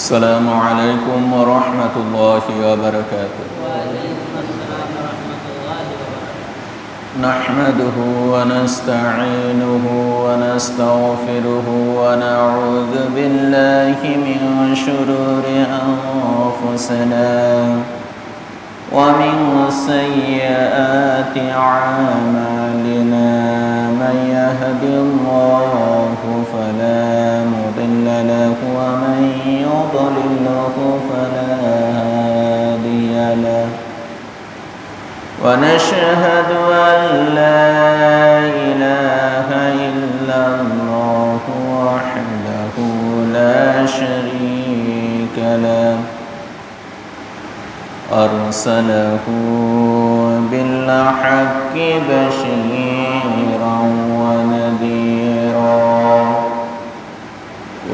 السلام عليكم ورحمة الله وبركاته. نحمده ونستعينه ونستغفره ونعوذ بالله من شرور أنفسنا ومن سيئات أعمالنا. من يهد الله فلا مضل له ومن يضلله فلا هادي له. ونشهد أن لا إله إلا الله وحده لا شريك له. أرسله بالحق بشيرا ونذيرا.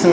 بسم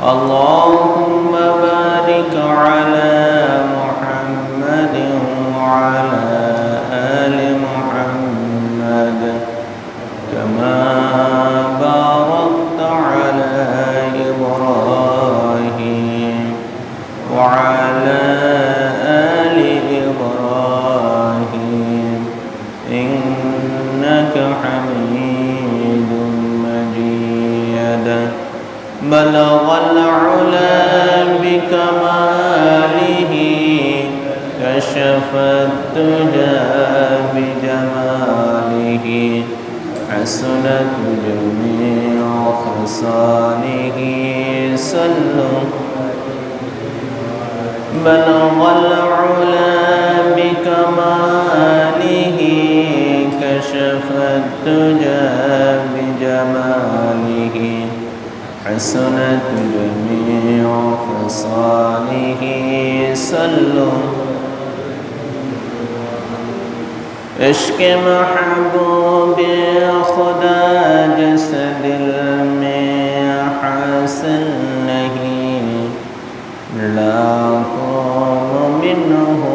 Allah خصاله حسنت جميع خصاله صلوا. عشق محبوب خدا جسد المحسن لا قوم منه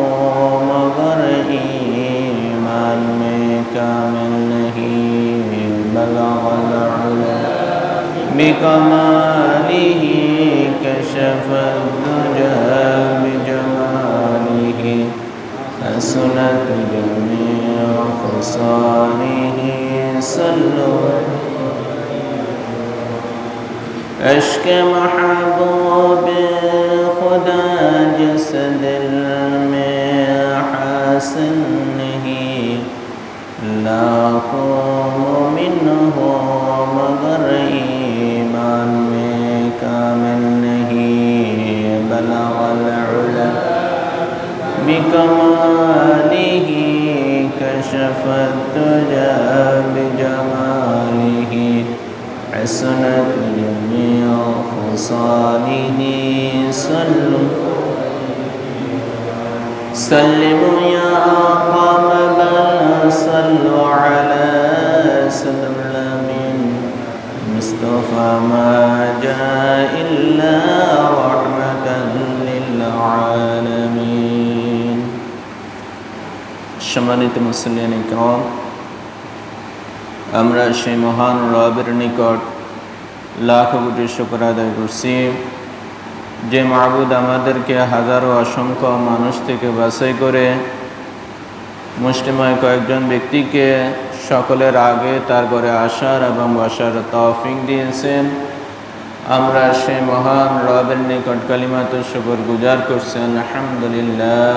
بکماله كشف الدجى بجماله. حسنت جميع خصاله صلوا. عشق محبوب خدا جسد حاصل نہیں لاکھوں بكماله كشف الدجى بجماله حسنت جميع خصاله صلوا. سلموا يا أقام بل صلوا على سلم الأمين مصطفى ما جاء إلا رحمة সম্মানিত মুসলিম ইকরম, আমরা সেই মহান রবের নিকট লাখ কোটি শুকর আদায় করছি। যে মাহবুদ আমাদেরকে হাজারো অসংখ্য মানুষ থেকে বাছাই করে মুসলিমায় কয়েকজন ব্যক্তিকে সকলের আগে তার ঘরে আসার এবং বসার তৌফিক দিয়েছেন। আমরা সেই মহান রবের নিকট কালিমাত শুকর গুজার করছি। আলহামদুলিল্লাহ।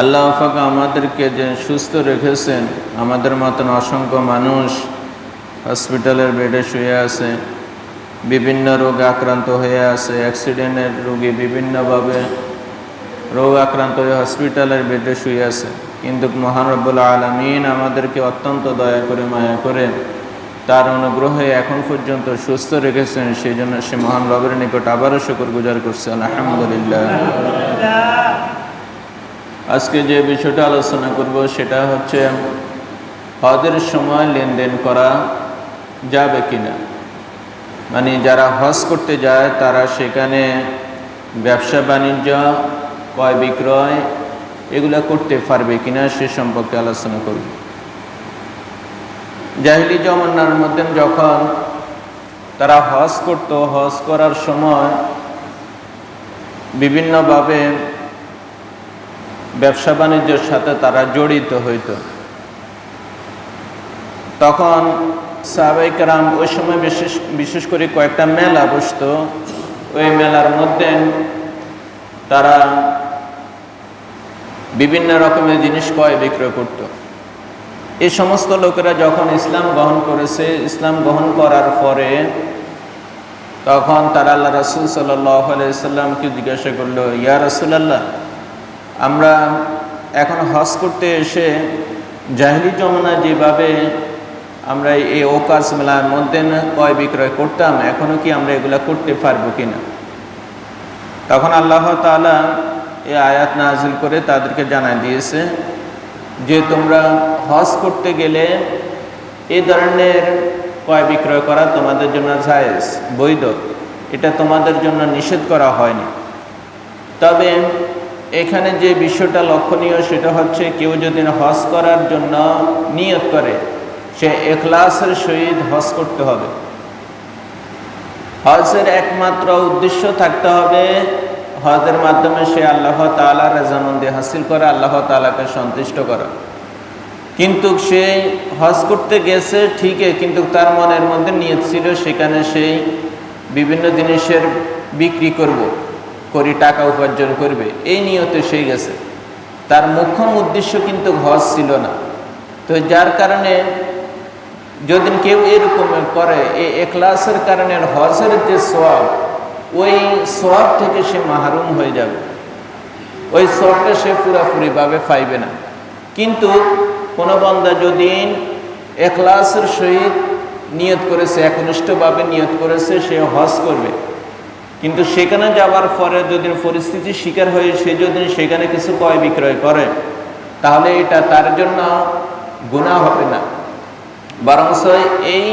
আল্লাহ ফাঁকা আমাদেরকে যে সুস্থ রেখেছেন, আমাদের মতন অসংখ্য মানুষ হসপিটালের বেডে শুয়ে আছে, বিভিন্ন রোগে আক্রান্ত হয়ে আছে, অ্যাক্সিডেন্টের রোগী বিভিন্নভাবে রোগ আক্রান্ত হয়ে হসপিটালের বেডে শুয়ে আছে। কিন্তু মহান রব্বুল আলমিন আমাদেরকে অত্যন্ত দয়া করে, মায়া করে তার অনুগ্রহে এখন পর্যন্ত সুস্থ রেখেছেন, সেই জন্য সে মহান রবের নিকট আবারও শুকর গুজার করছে। আলহামদুলিল্লাহ। আজকে যে বিষয়টা আলোচনা করব সেটা হচ্ছে হজের সময় লেনদেন করা যাবে কিনা। মানে যারা হজ করতে যায়, তারা সেখানে ব্যবসা বাণিজ্য, ক্রয় বিক্রয় এগুলো করতে পারবে কিনা সে সম্পর্কে আলোচনা করব। জাহিলি জমান্নার মধ্যে যখন তারা হজ করত, হজ করার সময় বিভিন্নভাবে ব্যবসা বাণিজ্যের সাথে তারা জড়িত হইত। তখন সাহাবাইকারাম ওই সময় বিশেষ বিশেষ করে কয়েকটা মেলা বসতো। ওই মেলার মধ্যে তারা বিভিন্ন রকমের জিনিস ক্রয় বিক্রয় করত। এই সমস্ত লোকেরা যখন ইসলাম গ্রহণ করেছে, ইসলাম গ্রহণ করার পরে তখন তারা আল্লাহ রসুল সাল্লামকে জিজ্ঞাসা করল, ইয়া রসুলাল্লাহ আমরা এখন হজ করতে এসে জাহিলি জমানা যেভাবে আমরা এই ওকাস মেলার মধ্যে ক্রয় বিক্রয় করতাম এখনও কি আমরা এগুলা করতে পারব কিনা? তখন আল্লাহ তালা এই আয়াত নাজিল করে তাদেরকে জানাই দিয়েছে যে তোমরা হজ করতে গেলে এ ধরনের ক্রয় বিক্রয় করা তোমাদের জন্য জায়েজ, বৈধ। এটা তোমাদের জন্য নিষেধ করা হয়নি। তবে এখানে যে বিষয়টা লক্ষণীয় সেটা হচ্ছে কেউ যদি হজ করার জন্য নিয়ত করে, সে এখলাসের সহিত হজ করতে হবে। হজের একমাত্র উদ্দেশ্য থাকতে হবে হজের মাধ্যমে সে আল্লাহ তালা রেজামন্দি হাসিল করা, আল্লাহ তালাকে সন্তুষ্ট করা। কিন্তু সে হজ করতে গেছে ঠিকই, কিন্তু তার মনের মধ্যে নিয়ত ছিল সেখানে সেই বিভিন্ন জিনিসের বিক্রি করব। করি, টাকা উপার্জন করবে, এই নিয়তে সে গেছে। তার মুখ্যম উদ্দেশ্য কিন্তু হজ ছিল না। তো যার কারণে যদি কেউ এরকম করে এই এক্লাসের কারণে হজের যে সোয়াব ওই সোয়াব থেকে সে মাহরুম হয়ে যাবে। ওই সোয়াবটা সে পুরাপুরিভাবে পাইবে না। কিন্তু কোনো বন্দা যদি এখলাসের সহিত নিয়ত করেছে, একনিষ্ঠভাবে নিয়ত করেছে, সে হজ করবে। কিন্তু সেখানে যাওয়ার পরে যদি পরিস্থিতির শিকার হয়ে সে যদি সেখানে কিছু ক্রয় বিক্রয় করে, তাহলে এটা তার জন্য গুণা হবে না। বরংস এই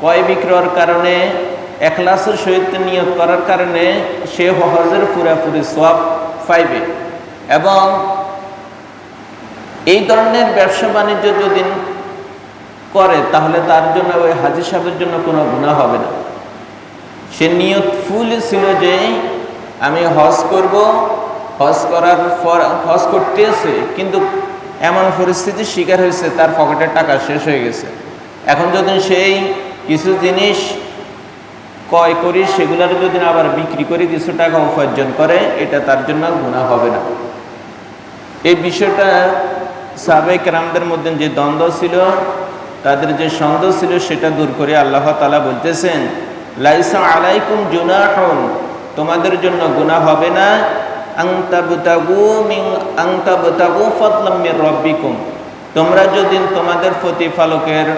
ক্রয় বিক্রয়ের কারণে একলাসের সহিত নিয়োগ করার কারণে সে হজের পুরাপুরি সব পাইবে। এবং এই ধরনের ব্যবসা বাণিজ্য যদি করে, তাহলে তার জন্য ওই হাজির সাহেবের জন্য কোনো গুণা হবে না। সে নিয়ত ফুল ছিল যে আমি হজ করব। হজ করার পর, হজ করতেছে, কিন্তু এমন পরিস্থিতির শিকার হয়েছে, তার পকেটের টাকা শেষ হয়ে গেছে। এখন যদি সেই কিছু জিনিস ক্রয় করি, সেগুলোর যদি আবার বিক্রি করে, কিছু টাকা উপার্জন করে, এটা তার জন্য গুণা হবে না। এই বিষয়টা সাবেক রামদের মধ্যে যে দ্বন্দ্ব ছিল, তাদের যে সন্দেহ ছিল, সেটা দূর করে আল্লাহ তালা বলতেছেন লাইসা আলাইকুম জুনাহন, তোমাদের জন্য গুনাহ হবে না। রব্বিকুম, তোমরা যদি তোমাদের প্রতিপালকের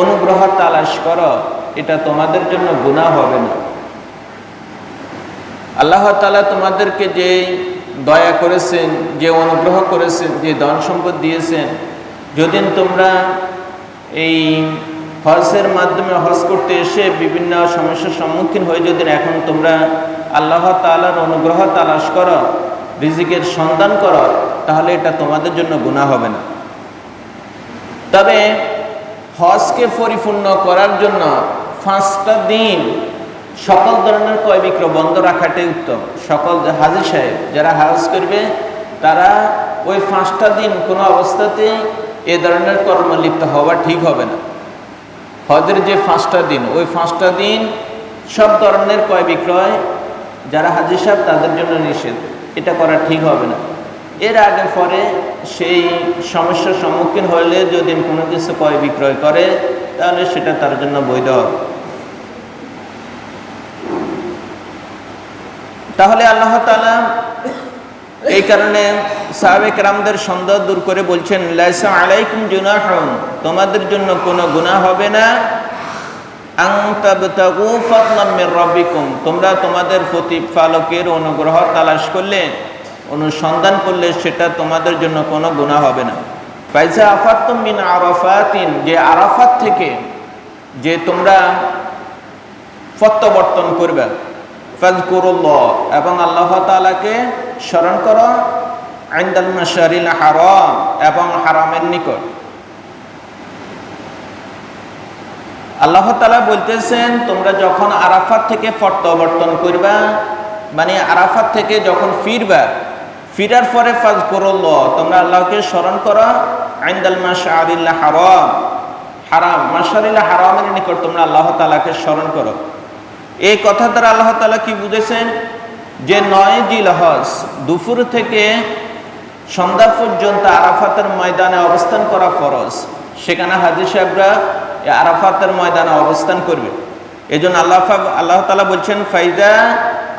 অনুগ্রহ তালাশ করো, এটা তোমাদের জন্য গুনাহ হবে না। আল্লাহ তালা তোমাদেরকে যে দয়া করেছেন, যে অনুগ্রহ করেছেন, যে ধন সম্পদ দিয়েছেন, যদি তোমরা এই হজের মাধ্যমে হজ করতে এসে বিভিন্ন সমস্যার সম্মুখীন হয়ে যদি এখন তোমরা আল্লাহ তালার অনুগ্রহ তালাশ করো, রিজিকের সন্ধান করো, তাহলে এটা তোমাদের জন্য গুণা হবে না। তবে হজকে পরিপূর্ণ করার জন্য পাঁচটা দিন সকল ধরনের ক্রয় বিক্রয় বন্ধ রাখাটাই উত্তম। সকল হাজি সাহেব যারা হাজ করবে, তারা ওই পাঁচটা দিন কোনো অবস্থাতেই এ ধরনের কর্ম লিপ্ত হওয়া ঠিক হবে না। হজের যে পাঁচটা দিন, ওই পাঁচটা দিন সব ধরনের ক্রয় বিক্রয় যারা হাজি সাহেব তাদের জন্য নিষেধ। এটা করা ঠিক হবে না। এর আগে পরে সেই সমস্যার সম্মুখীন হলে যদি কোনো কিছু ক্রয় বিক্রয় করে, তাহলে সেটা তার জন্য বৈধ। হবে তাহলে আল্লাহ তালা এই কারণে সাহাবেক রামদের সন্দেহ দূর করে বলছেন, লাইসা আলাইকুম জুনাহন, তোমাদের জন্য কোনো গুনাহ হবে না। ফাদলাম তোমরা তোমাদের প্রতিপালকের অনুগ্রহ তালাশ করলে, অনুসন্ধান করলে সেটা তোমাদের জন্য কোনো গুনাহ হবে না। ফাইজা আফাতুম মিন আরাফাতিন, যে আরাফাত থেকে যে তোমরা প্রত্যাবর্তন করবে। এবং আল্লাহ স্মরণ করো আইন্দাল হারাম, এবং হারামের নিকট। আল্লাহ তালা বলতেছেন, তোমরা যখন আরাফাত থেকে প্রত্যাবর্তন করবা মানে আরাফাত থেকে যখন ফিরবা, ফিরার পরে ফাজ করল্লাহ তোমরা আল্লাহকে স্মরণ করো আইন্দাল মাশারিল হারাম হারাম, মাশারিল হারামের নিকট তোমরা আল্লাহ তালাকে স্মরণ করো। এই কথা দ্বারা আল্লাহ তালা কি বুঝেছেন? যে নয় জিলহজ দুপুর থেকে সন্ধ্যা পর্যন্ত আরাফাতের ময়দানে অবস্থান করা ফরজ। সেখানে হাজির সাহেবরা আরাফাতের ময়দানে অবস্থান করবে। এই জন্য আল্লাহ আল্লাহ তালা বলছেন ফাইদা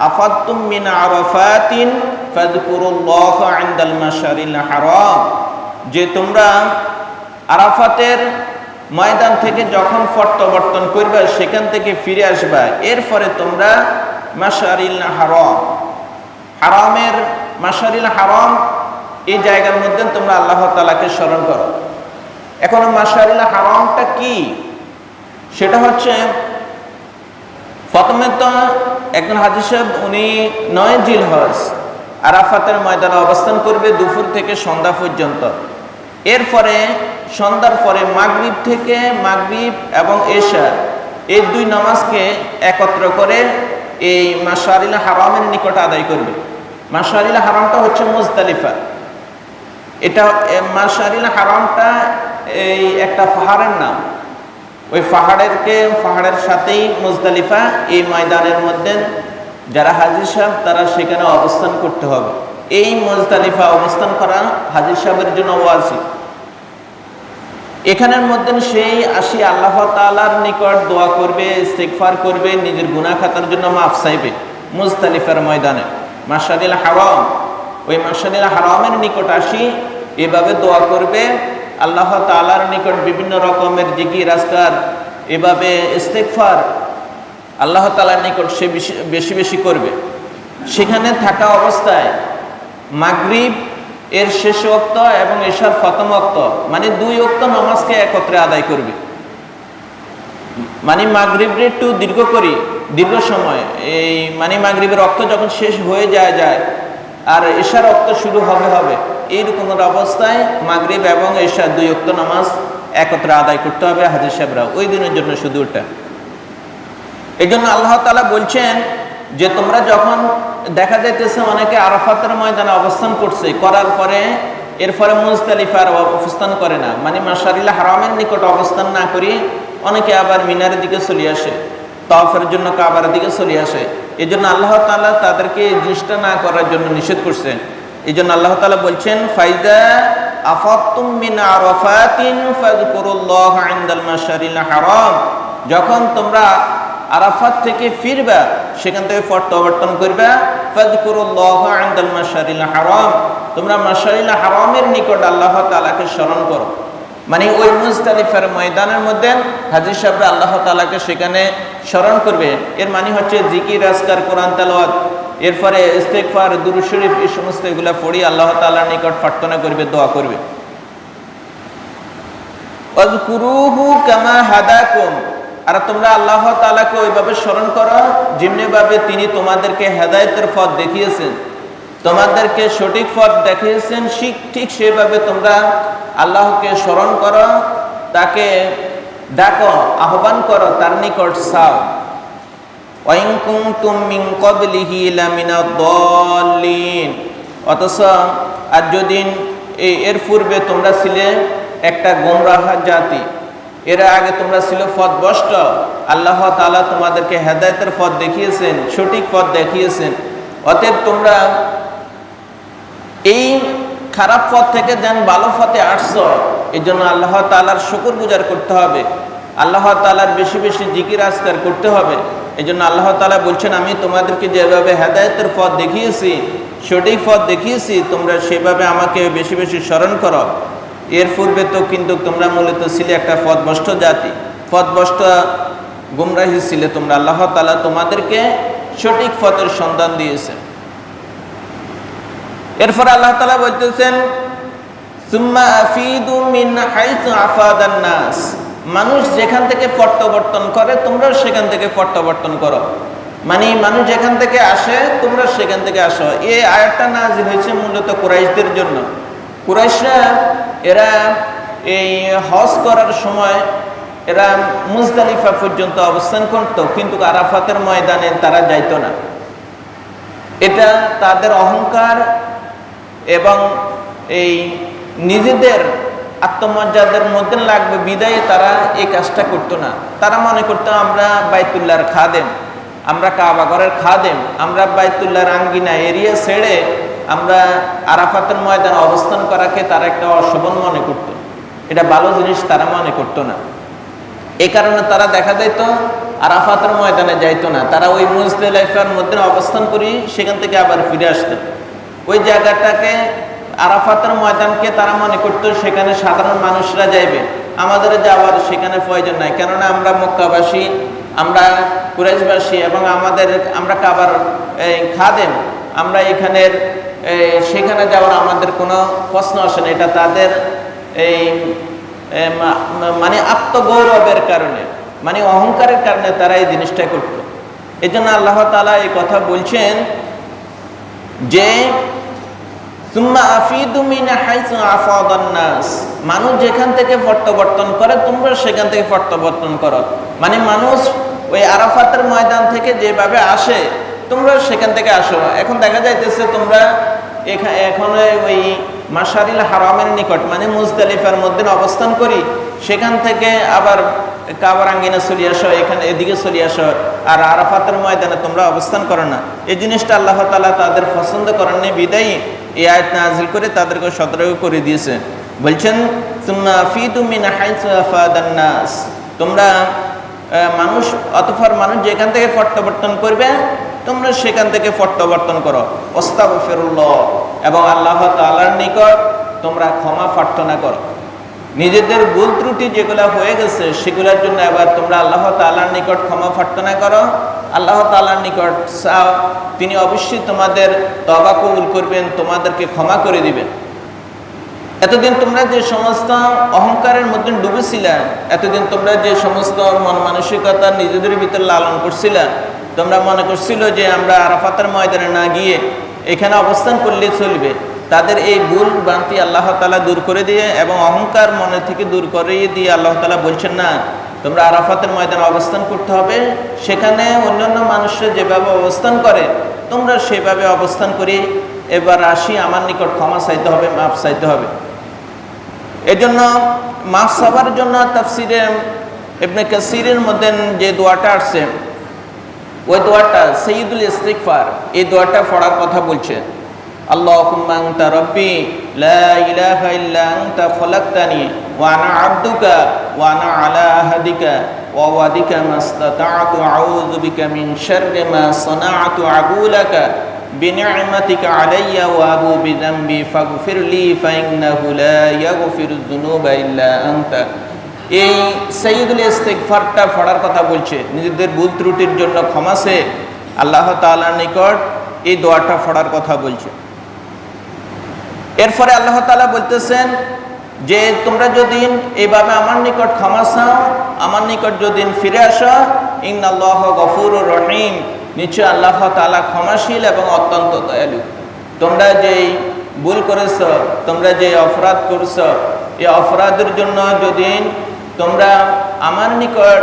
আফাতুম মিন আরাফাতিন ফাযকুরুল্লাহ ইনদাল মাশারিল হারাম। যে তোমরা আরাফাতের ময়দান থেকে যখন প্রত্যাবর্তন করবে, সেখান থেকে ফিরে আসবা। এরপরে তোমরা মাশারিল হারম। হারামের মাশারিল হারাম, এই জায়গার মধ্যে তোমরা আল্লাহ তালাকে স্মরণ করো। এখন মাশারিল হারামটা কি? সেটা হচ্ছে, প্রথমে তো একজন হাজির সাহেব, উনি নয় জিল হজ আরাফাতের ময়দানে অবস্থান করবে দুপুর থেকে সন্ধ্যা পর্যন্ত। এরপরে সন্ধ্যার পরে মাগরিব থেকে মাগরিব এবং এশা, এই দুই নামাজকে একত্র করে এই মাসারিল হারামের নিকট আদায় করবে। মাসারিল হারামটা হচ্ছে মুজদালিফা। এটা মাসারিল হারামটা এই একটা পাহাড়ের নাম। ওই পাহাড়েরকে পাহাড়ের সাথেই মুজদালিফা এই ময়দানের মধ্যে যারা হাজির সাহেব, তারা সেখানে অবস্থান করতে হবে। এই মুজদালিফা অবস্থান করা হাজির সাহেবের জন্য ওয়াজিব। এখানের মধ্যে সেই আসি আল্লাহ তালার নিকট দোয়া করবে ইস্তেকফার করবে, নিজের গুনাহ খাতার জন্য মাফ চাইবে মুজতালিফার ময়দানে। মাসাদিল হারাম, ওই মাসাদিল হারামের নিকট আসি, এভাবে দোয়া করবে, আল্লাহ তালার নিকট বিভিন্ন রকমের জিকি রাস্তার এভাবে ইস্তেকফার আল্লাহ তালার নিকট সে বেশি বেশি করবে। সেখানে থাকা অবস্থায় মাগরিব এর শেষ অক্ত এবং এশার ফতম অক্ত মানে দুই অক্ত নামাজকে একত্রে আদায় করবে। মানে মাগরিবরে একটু দীর্ঘ করি, দীর্ঘ সময়। এই মানে মাগরিবের রক্ত যখন শেষ হয়ে যায় যায়, আর এশার রক্ত শুরু হবে হবে, এইরকম অবস্থায় মাগরিব এবং এশা দুই অক্ত নামাজ একত্রে আদায় করতে হবে হাজির সাহেবরা। ওই দিনের জন্য শুধু ওটা এই জন্য আল্লাহ তালা বলছেন যে তোমরা যখন দেখা যাইতেছে অনেকে আরাফাতের ময়দানে অবস্থান করছে, করার পরে এরপরে মুজতালিফার অবস্থান করে না। মানে মাসারিল্লা হারামের নিকট অবস্থান না করি অনেকে আবার মিনারের দিকে চলে আসে তফের জন্য কাবার দিকে চলে আসে। এই জন্য আল্লাহ তালা তাদেরকে এই জিনিসটা না করার জন্য নিষেধ করছেন এই জন্য আল্লাহ তালা বলছেন ফাইদা আফাতুম মিন আরাফাতিন ইনদাল মাশারিল হারাম। যখন তোমরা আরাফাত থেকে ফিরবা, সেখান থেকে প্রত্যাবর্তন করবা। ফাযকুরুল্লাহ ইনদাল মাশারিল হারাম। তোমরা মাশারিল হারামের নিকট আল্লাহ তাআলাকে স্মরণ করো। মানে ওই মুজতালিফার ময়দানের মধ্যে হাজির আল্লাহ তালাকে সেখানে স্মরণ করবে। এর মানে হচ্ছে জিকির রাজকার কোরআন, তালাওয়াত, এরপরে শরীফ, এই সমস্ত এগুলা পড়ি আল্লাহ তাআলার নিকট প্রার্থনা করবে, দোয়া করবে। অজকুরুহু কামা হাদাকুম। আর তোমরা আল্লাহ তালাকে ওইভাবে স্মরণ করো যেমনিভাবে তিনি তোমাদেরকে হেদায়তের পথ দেখিয়েছেন। তোমাদেরকে সঠিক পথ দেখিয়েছেন, ঠিক ঠিক সেভাবে তোমরা আল্লাহকে স্মরণ করো, তাকে ডাকো, আহ্বান করো, তার নিকট সাও অথচ আর যদি এর পূর্বে তোমরা ছিলে একটা গোমরাহ জাতি এর আগে তোমরা ছিল পথভ্রষ্ট আল্লাহ তাআলা তোমাদেরকে হেদায়তের পথ দেখিয়েছেন, সঠিক পথ দেখিয়েছেন। অতএব তোমরা এই খারাপ পথ থেকে যেন ভালো পথে আসছো এই জন্য আল্লাহ তালার শুকুর গুজার করতে হবে। আল্লাহ তালার বেশি বেশি জিকির আজকার করতে হবে। এই জন্য আল্লাহ তালা বলছেন, আমি তোমাদেরকে যেভাবে হেদায়তের পথ দেখিয়েছি, সঠিক পথ দেখিয়েছি, তোমরা সেভাবে আমাকে বেশি বেশি স্মরণ করো। এর পূর্বে তো কিন্তু তোমরা মূলত ছিলে একটা পথভ্রষ্ট জাতি। পথভ্রষ্ট গুমরাহি ছিলে তোমরা। আল্লাহ তালা তোমাদেরকে সঠিক পথের সন্ধান দিয়েছে। এরপর আল্লাহ তালা বলতেছেন মিন মানুষ যেখান থেকে প্রত্যাবর্তন করে তোমরা সেখান থেকে প্রত্যাবর্তন করো। মানে মানুষ যেখান থেকে আসে তোমরা সেখান থেকে আসো। এই আয়াতটা নাজিল হয়েছে মূলত কোরাইশদের জন্য। কুরাইশরা, এরা এই হজ করার সময় এরা মুজদালিফা পর্যন্ত অবস্থান করতো, কিন্তু আরাফাতের ময়দানে তারা যাইতো না। এটা তাদের অহংকার এবং এই নিজেদের আত্মমর্যাদার মধ্যে লাগবে বিদায়ে তারা এই কাজটা করতো না। তারা মনে করতো, আমরা বাইতুল্লাহর খাদেম, আমরা কাবাগরের খাদেম, আমরা বাইতুল্লাহর আঙ্গিনা, এরিয়া ছেড়ে আমরা আরাফাতের ময়দানে অবস্থান করাকে তারা একটা অশোভন মনে করতো। এটা ভালো জিনিস তারা মনে করতো না। এ কারণে তারা দেখা যাইতো, আরাফাতের ময়দানে যাইতো না। তারা ওই মুজদালিফার মধ্যে অবস্থান করি সেখান থেকে আবার ফিরে আসতো। ওই জায়গাটাকে, আরাফাতের ময়দানকে তারা মনে করতো, সেখানে সাধারণ মানুষরা যাইবে। আমাদের যাওয়ার সেখানে প্রয়োজন নাই। কেননা আমরা মক্কাবাসী, আমরা কুরাইশবাসী এবং আমাদের, আমরা কাবার খাদেম, আমরা এখানের সেখানে যাওয়ার আমাদের কোনো প্রশ্ন আসে না। এটা তাদের এই মানে আত্মগৌরবের কারণে মানে অহংকারের কারণে তারা এই জিনিসটা করত। এই জন্য আল্লাহ তালা এই কথা বলছেন যে মিন মানুষ যেখান থেকে প্রত্যাবর্তন করে, তোমরা সেখান থেকে প্রত্যাবর্তন করো। মানে মানুষ ওই আরাফাতের ময়দান থেকে যেভাবে আসে তোমরা সেখান থেকে আসো। এখন দেখা যাইতেছে তোমরা এখানে ওই মাসারিল হারামের নিকট মানে মুজদালিফার মধ্যে অবস্থান করি, সেখান থেকে আবার কাবার আঙ্গিনা চলে আসো, এখানে এদিকে চলে আসো, আর আরাফাতের ময়দানে তোমরা অবস্থান করো না। এই জিনিসটা আল্লাহ তালা তাদের পছন্দ করেননি বিদায়ী। এই আয়াত নাজিল করে তাদেরকে সতর্ক করে দিয়েছে। বলছেন তোমরা মানুষ অতফর মানুষ যেখান থেকে প্রত্যাবর্তন করবে তোমরা সেখান থেকে প্রত্যাবর্তন করো। ওস্তাব ফেরুল্লাহ এবং আল্লাহ তাআলার নিকট তোমরা ক্ষমা প্রার্থনা করো। নিজেদের ভুল ত্রুটি যেগুলো হয়ে গেছে, সেগুলোর জন্য এবার তোমরা আল্লাহ তাআলার নিকট ক্ষমা প্রার্থনা করো। আল্লাহ তাআলার নিকট চাও, তিনি অবশ্যই তোমাদের তবা কবুল করবেন, তোমাদেরকে ক্ষমা করে দিবেন। এতদিন তোমরা যে সমস্ত অহংকারের মধ্যে ডুবেছিলে, এতদিন তোমরা যে সমস্ত মন মানসিকতা নিজেদের ভিতরে লালন করছিলে তোমরা মনে করছিল যে আমরা আরাফাতের ময়দানে না গিয়ে এখানে অবস্থান করলে চলবে। তাদের এই ভুল ভ্রান্তি আল্লাহ তালা দূর করে দিয়ে এবং অহংকার মনে থেকে দূর করিয়ে দিয়ে আল্লাহ তালা বলছেন, না, তোমরা আরাফাতের ময়দানে অবস্থান করতে হবে। সেখানে অন্যান্য মানুষরা যেভাবে অবস্থান করে, তোমরা সেভাবে অবস্থান করি এবার আসি, আমার নিকট ক্ষমা চাইতে হবে মাপ চাইতে হবে। এজন্য মাফ সাবার জন্য তাফসিরে ইবনে কাসিরের মধ্যে যে দোয়াটা আসছে ওই দোয়াটা সঈদুল ইস্তিগফার এই দোয়াটা পড়ার কথা বলছে اللهم أنت ربي لا إله إلا أنت خلقتني وأنا عبدك وأنا على عهدك ووعدك ما استطعت أعوذ بك من شر ما صنعت أعوذ لك بنعمتك علي وأبو بذنبي فاغفر لي فإنه لا يغفر الذنوب إلا أنت এই সঈদুল ইস্তেগফারটা পড়ার কথা বলছে। নিজেদের ভুল ত্রুটির জন্য ক্ষমা সে আল্লাহ তালার নিকট এই দোয়াটা পড়ার কথা বলছে। এরপরে আল্লাহ তাআলা বলতেছেন যে, তোমরা যদি এইভাবে আমার নিকট ক্ষমা চাও, আমার নিকট যদি ফিরে আসো, ইন্নাল্লাহ গফুর রহিম। নিশ্চয় আল্লাহ তাআলা ক্ষমাশীল এবং অত্যন্ত দয়ালু। তোমরা যেই ভুল করেছ, তোমরা যে অপরাধ করছ, এই অপরাধের জন্য যদি তোমরা আমার নিকট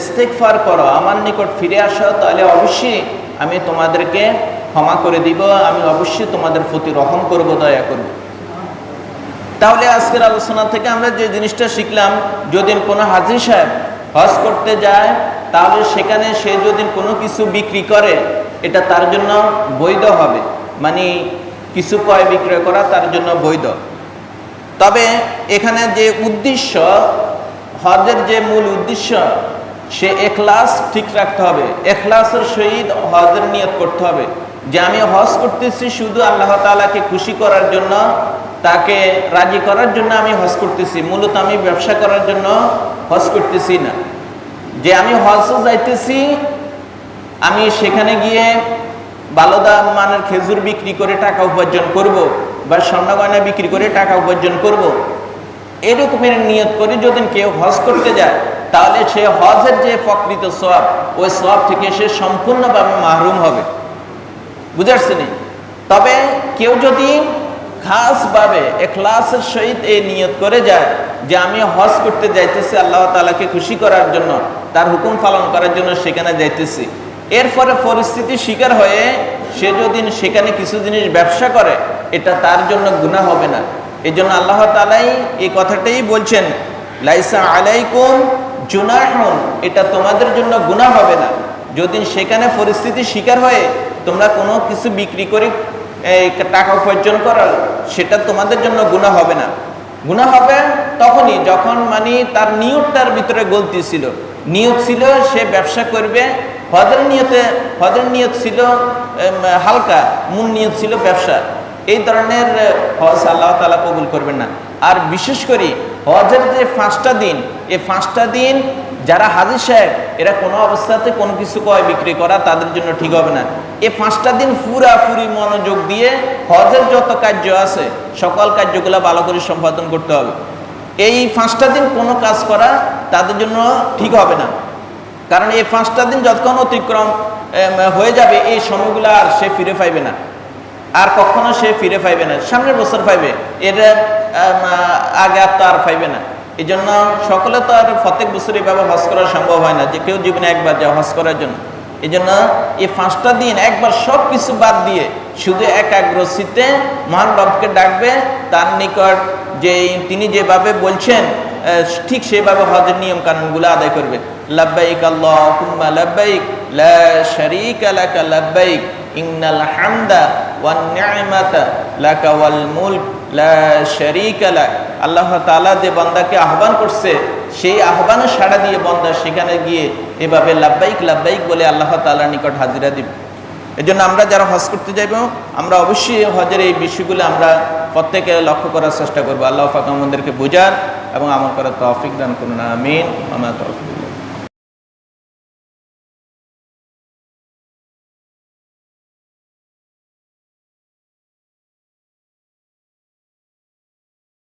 ইস্তেগফার করো, আমার নিকট ফিরে আসো, তাহলে অবশ্যই আমি তোমাদেরকে ক্ষমা করে দিব, আমি অবশ্যই তোমাদের প্রতি রহম করব, দয়া করব। তাহলে আজকের আলোচনা থেকে আমরা যে জিনিসটা শিখলাম যদি কোনো হাজির সাহেব হজ করতে যায়, তাহলে সেখানে সে যদি কোনো কিছু বিক্রি করে, এটা তার জন্য বৈধ হবে। মানে কিছু ক্রয় বিক্রয় করা তার জন্য বৈধ। তবে এখানে যে উদ্দেশ্য হজের যে মূল উদ্দেশ্য, সে এখলাস ঠিক রাখতে হবে। এখলাসের সহিত হজের নিয়ত করতে হবে। যে আমি হজ করতেছি শুধু আল্লাহ তাআলাকে খুশি করার জন্য, তাকে রাজি করার জন্য আমি হজ করতেছি। মূলত আমি ব্যবসা করার জন্য হজ করতেছি না। যে আমি হজ যাইতেছি, আমি সেখানে গিয়ে ভালো দাম মানের খেজুর বিক্রি করে টাকা উপার্জন করব বা স্বর্ণ গয়না বিক্রি করে টাকা উপার্জন করব। এরকমের নিয়ত করে, যদি কেউ হজ করতে যায়, তাহলে সে হজের যে প্রকৃত সব ওই সব থেকে সে সম্পূর্ণভাবে মাহরুম হবে। বুঝে আসছেন তবে কেউ যদি খাসভাবে, এখলাসের সহিত এই নিয়ত করে যায়, যে আমি হজ করতে যাইতেছি, আল্লাহ তাআলাকে খুশি করার জন্য, তার হুকুম পালন করার জন্য সেখানে যাইতেছি। এরপরে পরিস্থিতি শিকার হয়ে, সে যদি সেখানে কিছু জিনিস ব্যবসা করে, এটা তার জন্য গুনাহ হবে না। এই জন্য আল্লাহ তালাই এই কথাটাই বলছেন, লাইসা আলাইকুম জুনাহুন। এটা তোমাদের জন্য গুনাহ হবে না। যদি সেখানে পরিস্থিতি শিকার হয়ে, তোমরা কোনো কিছু বিক্রি করে টাকা উপার্জন করো সেটা তোমাদের জন্য গুণা হবে না। গুণা হবে তখনই যখন মানে তার নিয়তটার ভিতরে গলতি ছিল। নিয়ত ছিল সে ব্যবসা করবে, হজের নিয়তে, হজের নিয়ত ছিল হালকা, মূল নিয়ত ছিল ব্যবসা। এই ধরনের হজ আল্লাহ তালা কবুল করবেন না। আর বিশেষ করে হজের যে পাঁচটা দিন, এই পাঁচটা দিন যারা হাজির সাহেব, এরা কোনো অবস্থাতে কোনো কিছু কয়, বিক্রি করা তাদের জন্য ঠিক হবে না। এই পাঁচটা দিন পুরাপুরি মনোযোগ দিয়ে হজের যত কার্য আছে, সকল কার্যগুলো ভালো করে সম্পাদন করতে হবে। এই পাঁচটা দিন কোনো কাজ করা তাদের জন্য ঠিক হবে না। কারণ এই পাঁচটা দিন যতক্ষণ অতিক্রম হয়ে যাবে, এই সময়গুলো আর সে ফিরে পাইবে না। আর কখনো সে ফিরে পাইবে না। সামনের বছর পাইবে। আম, আগে আর তো আর পাইবে না। এই জন্য সকলে তো আর প্রত্যেক বছর এভাবে হজ করা সম্ভব হয় না যে কেউ জীবনে একবার যায় হজ করার জন্য। এই জন্য এই পাঁচটা দিন একবার সব কিছু বাদ দিয়ে শুধু একাগ্রচিতে মহান রবকে ডাকবে তার নিকট যে তিনি যেভাবে বলছেন ঠিক সেভাবে হজের নিয়ম কানুনগুলো আদায় করবে। লাব্বাইক আল্লাহুম্মা লাব্বাইক লা শারীকা লাকা লাব্বাইক ইন্নাল হামদা ওয়াল লা আল্লাহ তাআলা যে বান্দাকে আহ্বান করছে, সেই আহ্বানে সাড়া দিয়ে বন্দা সেখানে গিয়ে এভাবে লাব্বাইক লাব্বাইক বলে আল্লাহ তাআলার নিকট হাজিরা দিবে। এই জন্য আমরা যারা হজ করতে যাইব, আমরা অবশ্যই হজের এই বিষয়গুলো আমরা প্রত্যেকে লক্ষ্য করার চেষ্টা করব। আল্লাহ পাক আমাদেরকে বোঝার এবং আমার করার তৌফিক দান করুন। আমিন। আমার তৌফিক।